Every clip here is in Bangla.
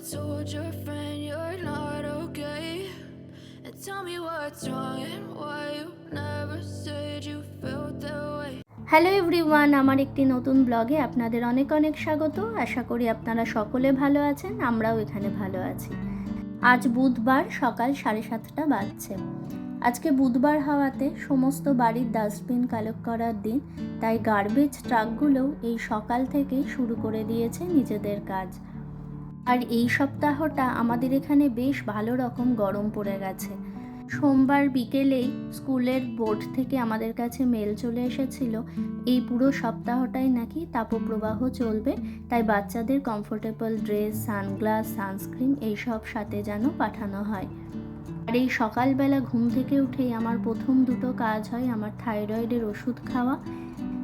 told your friend you're not okay? And tell me what's wrong and why you never said you felt that way. Hello everyone আমার একটি নতুন ব্লগে আপনাদের অনেক অনেক স্বাগত আশা করি আপনারা সকলে ভালো আছেন, আমরাও এখানে ভালো আছি আজ বুধবার সকাল সাড়ে সাতটা বাজছে আজকে বুধবার হওয়াতে সমস্ত বাড়ির ডাস্টবিন কালেক্ট করার দিন, তাই গার্বেজ ট্রাকগুলোও এই সকাল থেকেই শুরু করে দিয়েছে নিজেদের কাজ আর এই সপ্তাহটা আমাদের এখানে বেশ ভালো রকম গরম পড়ে গেছে। সোমবার বিকেলেই স্কুলের বোর্ড থেকে আমাদের কাছে মেল চলে এসেছিল। এই পুরো সপ্তাহটাই নাকি তাপপ্রবাহ চলবে, তাই বাচ্চাদের কমফোর্টেবল ড্রেস সানগ্লাস সানস্ক্রিন এইসব সাথে যেন পাঠানো হয়। আর এই সকালবেলা ঘুম থেকে উঠেই আমার প্রথম দুটো কাজ হয় আমার থাইরয়েডের ওষুধ খাওয়া।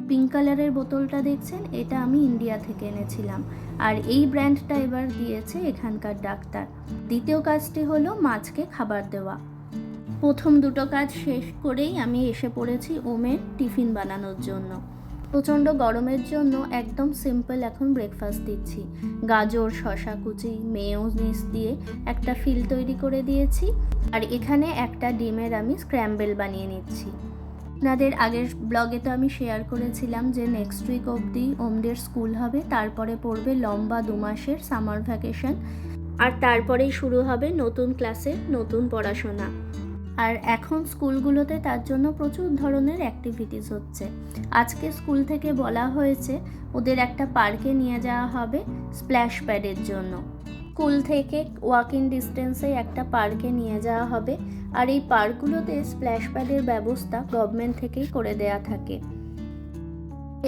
পিঙ্ক কালারের বোতলটা দেখছেন? এটা আমি ইন্ডিয়া থেকে এনেছিলাম। আর এই ব্র্যান্ডটা এবার দিয়েছে এখানকার ডাক্তার। দ্বিতীয় কাজটি হলো মাছকে খাবার দেওয়া। প্রথম দুটো কাজ শেষ করেই আমি এসে পড়েছি ওমের টিফিন বানানোর জন্য। প্রচণ্ড গরমের জন্য একদম সিম্পল এখন ব্রেকফাস্ট দিচ্ছি। গাজর শশা কুচি মেয়োনিস দিয়ে একটা ফিল তৈরি করে দিয়েছি। আর এখানে একটা ডিমের আমি স্ক্র্যাম্বেল বানিয়ে নিচ্ছি। আপনাদের আগের ব্লগে তো আমি শেয়ার করেছিলাম যে নেক্সট উইক অবধি ওমদের স্কুল হবে, তারপরে পড়বে লম্বা দু মাসের সামার ভ্যাকেশন আর তারপরেই শুরু হবে নতুন ক্লাসে নতুন পড়াশোনা। আর এখন স্কুলগুলোতে তার জন্য প্রচুর ধরনের অ্যাক্টিভিটিস হচ্ছে। আজকে স্কুল থেকে বলা হয়েছে, ওদের একটা পার্কে নিয়ে যাওয়া হবে স্প্ল্যাশ প্যাডের জন্য। স্কুল থেকে ওয়াকিং ডিস্টেন্সে একটা পার্কে নিয়ে যাওয়া হবে। আর এই পার্কগুলোতে স্প্ল্যাশ প্যাডের ব্যবস্থা গভর্নমেন্ট থেকেই করে দেয়া থাকে।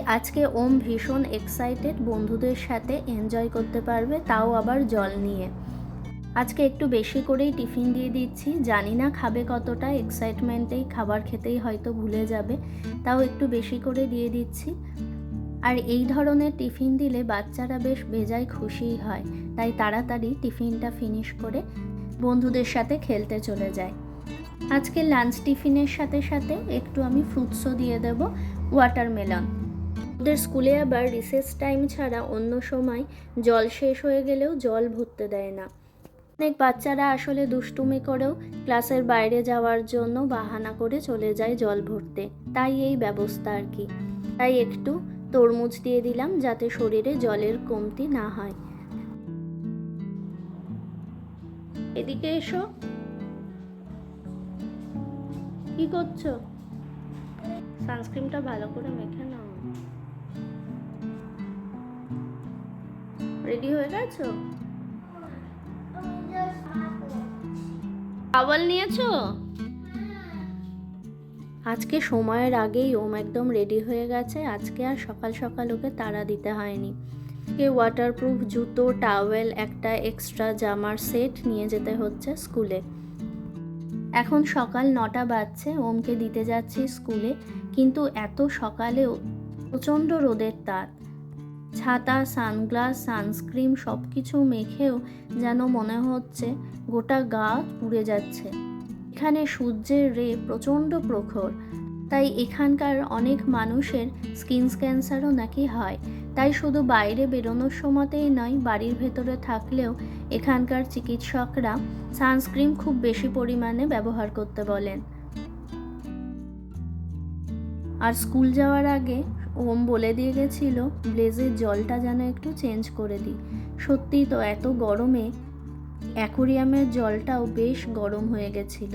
আজকে ওম ভীষণ এক্সাইটেড বন্ধুদের সাথে এনজয় করতে পারবে, তাও আবার জল নিয়ে। আজকে একটু বেশি করেই টিফিন দিয়ে দিচ্ছি। জানি না খাবে কতটা এক্সাইটমেন্টেই খাবার খেতেই হয়তো ভুলে যাবে, তাও একটু বেশি করে দিয়ে দিচ্ছি। আর এই ধরনের টিফিন দিলে বাচ্চারা বেশ বেজায় খুশিই হয়। তাই তাড়াতাড়ি টিফিনটা ফিনিশ করে বন্ধুদের সাথে খেলতে চলে যায়। আজকে লাঞ্চ টিফিনের সাথে সাথে একটু আমি ফ্রুটসও দিয়ে দেব ওয়াটারমেলন ওদের স্কুলে আবার রিসেস টাইম ছাড়া অন্য সময় জল শেষ হয়ে গেলেও জল ভরতে দেয় না। অনেক বাচ্চারা আসলে দুষ্টুমি করেও ক্লাসের বাইরে যাওয়ার জন্য বাহানা করে চলে যায় জল ভরতে। তাই এই ব্যবস্থা আর কি। তাই একটু তরমুজ দিয়ে দিলাম যাতে শরীরে জলের কমতি না হয়। এদিকে এসো। কি করছ? সানস্ক্রিনটা ভালো করে মেখে নাও। রেডি হয়ে গেছো? টাওয়াল নিয়েছো? আজকে সময়ের আগেই ওম একদম রেডি হয়ে গেছে। আজকে আর সকাল সকাল ওকে তাড়া দিতে হয়নি। কে ওয়াটারপ্রুফ জুতো টাওয়েল একটা এক্সট্রা জামার সেট নিয়ে যেতে হচ্ছে স্কুলে এখন সকাল নটা বাজছে, ওমকে দিতে যাচ্ছি স্কুলে কিন্তু এত সকালে প্রচণ্ড রোদের তাপ। ছাতা, সানগ্লাস সানস্ক্রিন সব কিছু মেখেও যেন মনে হচ্ছে গোটা গা পুড়ে যাচ্ছে। এখানে সূর্যের রে প্রচণ্ড প্রখর। তাই এখানকার অনেক মানুষের স্কিন ক্যান্সারও নাকি হয়। তাই শুধু বাইরে বেরোনোর সময়তেই নয়, বাড়ির ভেতরে থাকলেও এখানকার চিকিৎসকরা সানস্ক্রিন খুব বেশি পরিমাণে ব্যবহার করতে বলেন। আর স্কুল যাওয়ার আগে ওম বলে দিয়ে গেছিল, ব্লেজের জলটা যেন একটু চেঞ্জ করে দিই। সত্যিই তো এত গরমে অ্যাকোরিয়ামের জলটাও বেশ গরম হয়ে গেছিল।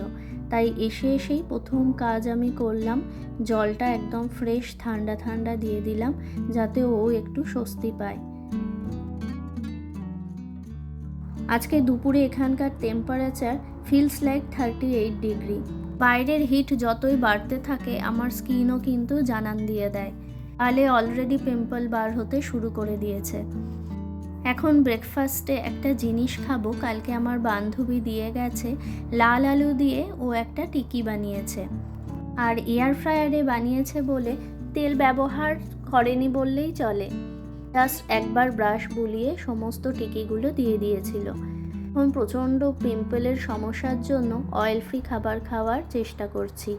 তাই এসে এসেই প্রথম কাজ আমি করলাম, জলটা একদম ফ্রেশ, ঠান্ডা ঠান্ডা দিয়ে দিলাম, যাতে ও একটু স্বস্তি পায়। আজকে দুপুরে এখানকার temperature feels like thirty eight degree বাইরের হিট যতই বাড়তে থাকে, আমার স্কিনও কিন্তু জানান দিয়ে দেয়। আলে অলরেডি পিম্পল বার হতে শুরু করে দিয়েছে। এখন ব্রেকফাস্টে একটা জিনিস খাব, কালকে আমার বান্ধবী দিয়ে গেছে লাল আলু দিয়ে, ও একটা টিকি বানিয়েছে। আর এয়ার ফ্রায়ারে বানিয়েছে বলে তেল ব্যবহার করেনি বললেই চলে। জাস্ট একবার ব্রাশ বুলিয়ে সমস্ত টিকিগুলো দিয়ে দিয়েছিল। এখন প্রচণ্ড পিম্পলের সমস্যার জন্য অয়েল ফ্রি খাবার খাওয়ার চেষ্টা করছি।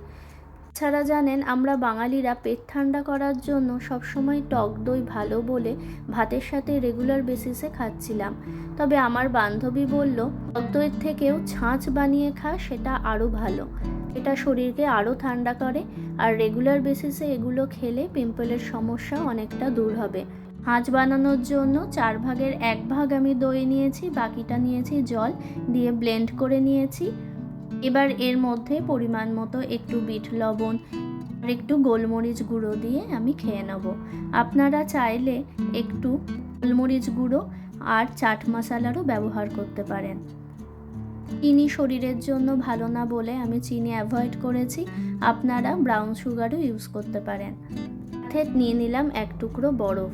ছাড়া জানেন, আমরা বাঙালিরা পেট ঠান্ডা করার জন্য সবসময় টক দই ভালো বলে ভাতের সাথে রেগুলার বেসিসে খাচ্ছিলাম। তবে আমার বান্ধবী বলল, টক দইয়ের থেকেও ছাঁচ বানিয়ে খা, সেটা আরও ভালো। এটা শরীরকে আরও ঠান্ডা করে আর রেগুলার বেসিসে এগুলো খেলে পিম্পলের সমস্যা অনেকটা দূর হবে। হাঁচ বানানোর জন্য চার ভাগের এক ভাগ আমি দই নিয়েছি, বাকিটা নিয়েছি জল দিয়ে ব্লেন্ড করে নিয়েছি। এবার এর মধ্যে পরিমাণ মতো একটু বিট লবণ আর একটু গোলমরিচ গুঁড়ো দিয়ে আমি খেয়ে নেব। আপনারা চাইলে একটু গোলমরিচ গুঁড়ো আর চাট মশলারও ব্যবহার করতে পারেন। চিনি শরীরের জন্য ভালো না বলে আমি চিনি অ্যাভয়েড করেছি। আপনারা ব্রাউন সুগারও ইউজ করতে পারেন। সাথে নিয়ে নিলাম এক টুকরো বরফ।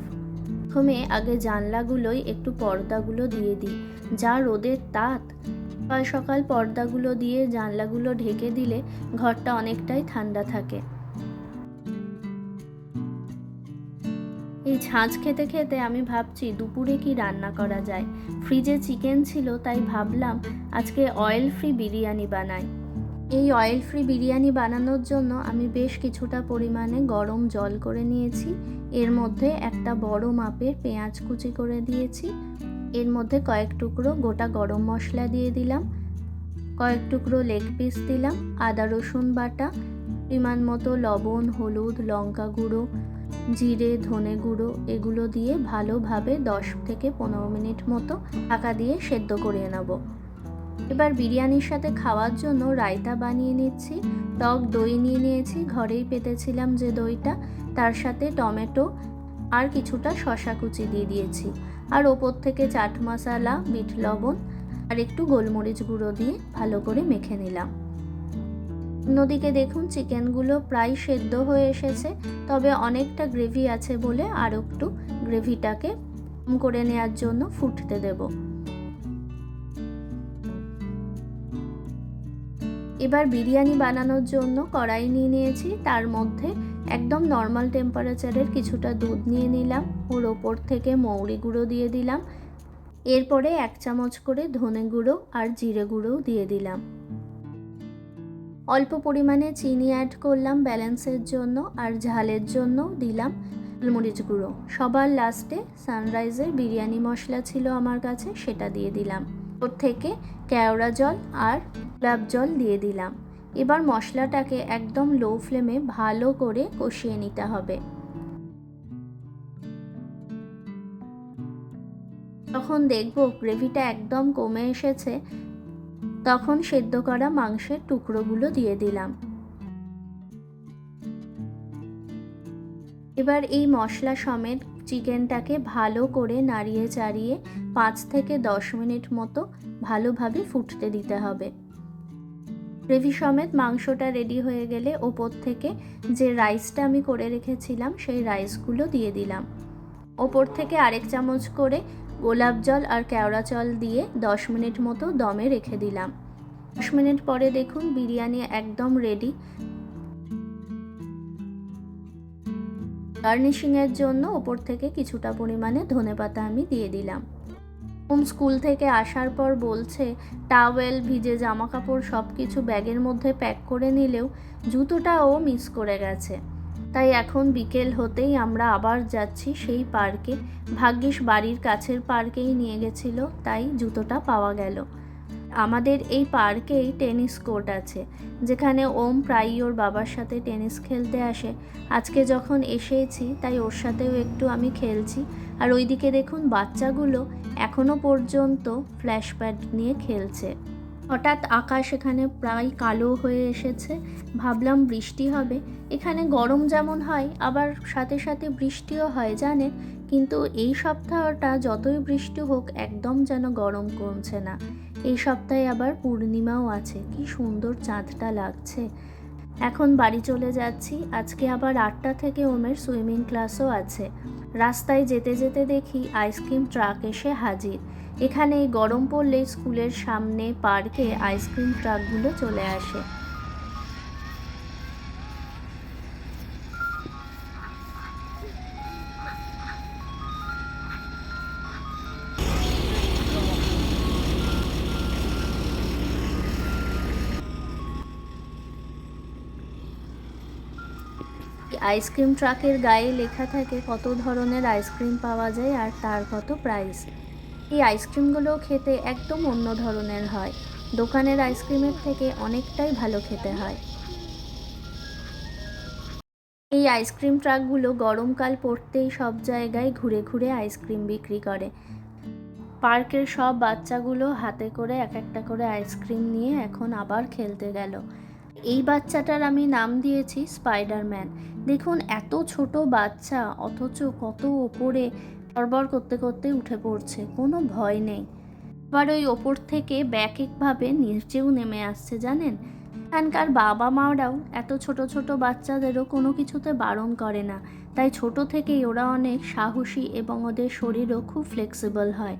প্রথমে আগে জানলাগুলোই একটু পর্দাগুলো দিয়ে দিই। যা রোদের তাত সকাল সকাল পর্দাগুলো দিয়ে জানলাগুলো ঢেকে দিলে ঘরটা অনেকটাই ঠান্ডা থাকে। এই ছাঁচ খেতে খেতে আমি ভাবছি দুপুরে কি রান্না করা যায়। ফ্রিজে চিকেন ছিল, তাই ভাবলাম আজকে অয়েল ফ্রি বিরিয়ানি বানাই। এই অয়েল ফ্রি বিরিয়ানি বানানোর জন্য আমি বেশ কিছুটা পরিমাণে গরম জল করে নিয়েছি। এর মধ্যে একটা বড় মাপের পেঁয়াজ কুচি করে দিয়েছি। এর মধ্যে কয়েক টুকরো গোটা গরম মশলা দিয়ে দিলাম, কয়েক টুকরো লেগ পিস দিলাম, আদা রসুন বাটা পরিমাণ মতো লবণ, হলুদ, লঙ্কা গুঁড়ো, জিরে, ধনে গুঁড়ো, এগুলো দিয়ে ভালোভাবে দশ থেকে পনেরো মিনিট মতো ঢাকা দিয়ে সেদ্ধ করে নেব। এবার বিরিয়ানির সাথে খাওয়ার জন্য রায়তা বানিয়ে নিচ্ছি, টক দই নিয়ে নিয়েছি, ঘরেই পেতেছিলাম যে দইটা, তার সাথে টমেটো আর কিছুটা শশা কুচি দিয়ে দিয়েছি। আর ওপর থেকে চাট মশলা, মিট লবণ আর একটু গোলমরিচ গুঁড়ো দিয়ে ভালো করে মেখে নিলাম। অন্যদিকে দেখুন চিকেনগুলো প্রায় সেদ্ধ হয়ে এসেছে, তবে অনেকটা গ্রেভি আছে বলে আর একটু গ্রেভিটাকে কম করে নেওয়ার জন্য ফুটতে দেব। এবার বিরিয়ানি বানানোর জন্য কড়াই নিয়ে নিয়েছি, তার মধ্যে একদম নর্মাল টেম্পারেচারের কিছুটা দুধ নিয়ে নিলাম। ওর ওপর থেকে মৌরি গুঁড়ো দিয়ে দিলাম। এরপরে এক চামচ করে ধনে গুঁড়ো আর জিরে গুঁড়োও দিয়ে দিলাম। অল্প পরিমাণে চিনি অ্যাড করলাম ব্যালেন্সের জন্য আর ঝালের জন্য দিলাম গোলমরিচ গুঁড়ো। সবার লাস্টে সানরাইজের বিরিয়ানি মশলা ছিল আমার কাছে, সেটা দিয়ে দিলাম। ওর থেকে কেওড়া জল আর গোলাপ জল দিয়ে দিলাম। এবার মশলাটাকে একদম লো ফ্লেমে ভালো করে কষিয়ে নিতে হবে। যখন দেখব গ্রেভিটা একদম কমে এসেছে, তখন সেদ্ধ করা মাংসের টুকরোগুলো দিয়ে দিলাম। এবার এই মশলা সমেত চিকেনটাকে ভালো করে নাড়িয়ে চাড়িয়ে পাঁচ থেকে দশ মিনিট মতো ভালোভাবে ফুটতে দিতে হবে। গ্রেভি সমেত মাংসটা রেডি হয়ে গেলে ওপর থেকে যে রাইসটা আমি করে রেখেছিলাম, সেই রাইসগুলো দিয়ে দিলাম। ওপর থেকে আরেক চামচ করে গোলাপ জল আর কেওড়া জল দিয়ে দশ মিনিট মতো দমে রেখে দিলাম। দশ মিনিট পরে দেখুন বিরিয়ানি একদম রেডি গার্নিশিংয়ের জন্য ওপর থেকে কিছুটা পরিমাণে ধনেপাতা আমি দিয়ে দিলাম। স্কুল থেকে আসার পর বলছে, টাওয়েল, ভিজে জামা কাপড় সব কিছু ব্যাগের মধ্যে প্যাক করে নিলেও জুতোটাও মিস করে গেছে। তাই এখন বিকেল হতেই আমরা আবার যাচ্ছি সেই পার্কে। ভাগ্যিস বাড়ির কাছের পার্কেই নিয়ে গেছিল, তাই জুতোটা পাওয়া গেল। আমাদের এই পার্কেই টেনিস কোর্ট আছে, যেখানে ওম প্রায়ই ওর বাবার সাথে টেনিস খেলতে আসে। আজকে যখন এসেছি, তাই ওর সাথেও একটু আমি খেলছি। আর ওইদিকে দেখুন, বাচ্চাগুলো এখনও পর্যন্ত ফ্ল্যাশ প্যাড নিয়ে খেলছে। হঠাৎ আকাশ এখানে প্রায় কালো হয়ে এসেছে। ভাবলাম বৃষ্টি হবে। এখানে গরম যেমন হয়, আবার সাথে সাথে বৃষ্টিও হয়, জানেন? কিন্তু এই সপ্তাহটা যতই বৃষ্টি হোক, একদম যেন গরম কমছে না। এই সপ্তাহে আবার পূর্ণিমাও আছে। কি সুন্দর চাঁদটা লাগছে। এখন বাড়ি চলে যাচ্ছি। আজকে আবার আটটা থেকে ওমের সুইমিং ক্লাসও আছে। রাস্তায় যেতে যেতে দেখি আইসক্রিম ট্রাক এসে হাজির। এখানে গরম পড়লে স্কুলের সামনে পার্কে আইসক্রিম ট্রাকগুলো চলে আসে। আইসক্রিম ট্রাকের গায়ে লেখা থাকে কত ধরনের আইসক্রিম পাওয়া যায় আর তার কত প্রাইস। এই আইসক্রিমগুলো খেতে একদম অন্য ধরনের হয়। দোকানের আইসক্রিমের থেকে অনেকটাই ভালো খেতে হয়। এই আইসক্রিম ট্রাকগুলো গরমকাল পড়তেই সব জায়গায় ঘুরে ঘুরে আইসক্রিম বিক্রি করে। পার্কের সব বাচ্চাগুলো হাতে করে এক একটা করে আইসক্রিম নিয়ে এখন আবার খেলতে গেল। এই বাচ্চাটার আমি নাম দিয়েছি স্পাইডারম্যান। দেখুন, এত ছোট বাচ্চা, অথচ কত ওপরে বরবর করতে করতে উঠে পড়ছে, কোনো ভয় নেই। আবার ওই ওপর থেকে ব্যাক একভাবে নিচেও নেমে আসছে, জানেন? এখানকার বাবা মারাও এত ছোট ছোট বাচ্চাদেরও কোনো কিছুতে বারণ করে না। তাই ছোট থেকেই ওরা অনেক সাহসী এবং ওদের শরীরও খুব ফ্লেক্সিবল হয়।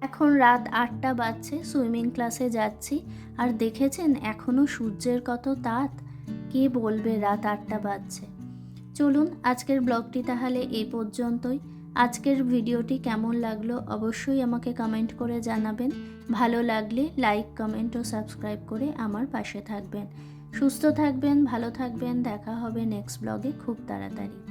এখন রাত আটটা বাজছে, সুইমিং ক্লাসে যাচ্ছি। আর দেখেছেন এখনও সূর্যের কত তাত কে বলবে রাত আটটা বাজছে? চলুন, আজকের ব্লগটি তাহলে এই পর্যন্তই। আজকের ভিডিওটি কেমন লাগল অবশ্যই আমাকে কমেন্ট করে জানাবেন। ভালো লাগলে লাইক, কমেন্ট ও সাবস্ক্রাইব করে আমার পাশে থাকবেন। সুস্থ থাকবেন, ভালো থাকবেন। দেখা হবে নেক্সট ব্লগে খুব তাড়াতাড়ি।